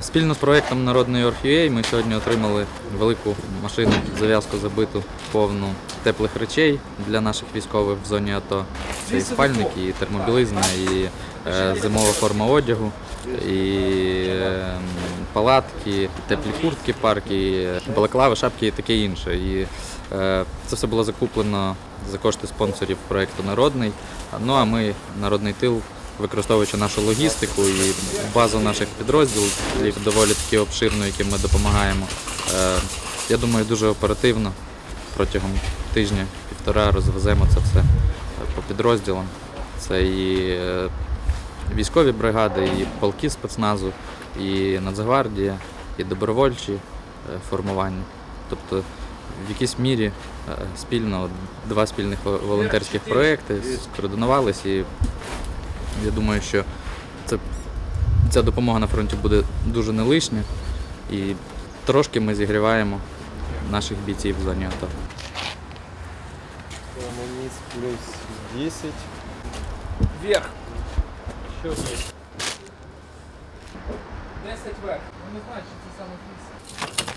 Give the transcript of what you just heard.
Спільно з проєктом Народний Орг.ua ми сьогодні отримали велику машину, зав'язку забиту повну теплих речей для наших військових в зоні АТО. Це і спальники, і термобілизна, і е, зимова форма одягу, і е, палатки, теплі куртки, парки, балаклави, шапки і таке інше. І е, це все було закуплено за кошти спонсорів проєкту Народний. Ну а ми, Народний тил, використовуючи нашу логістику і базу наших підрозділів, доволі таки обширну, яким ми допомагаємо. Е, Я думаю, дуже оперативно протягом тижня-півтора розвеземо це все по підрозділам. Це і е, військові бригади, і полки спецназу, і Нацгвардія, і добровольчі е, формування. Тобто в якійсь мірі е, спільно два спільних волонтерських проекти скоординувалися і я думаю, що це, ця допомога на фронті буде дуже не лишня і трошки ми зігріваємо наших бійців в зоні АТО. Вниз плюс 10. Вверх. Що тут? 10 вверх. Ну не знаю, що це саме місце.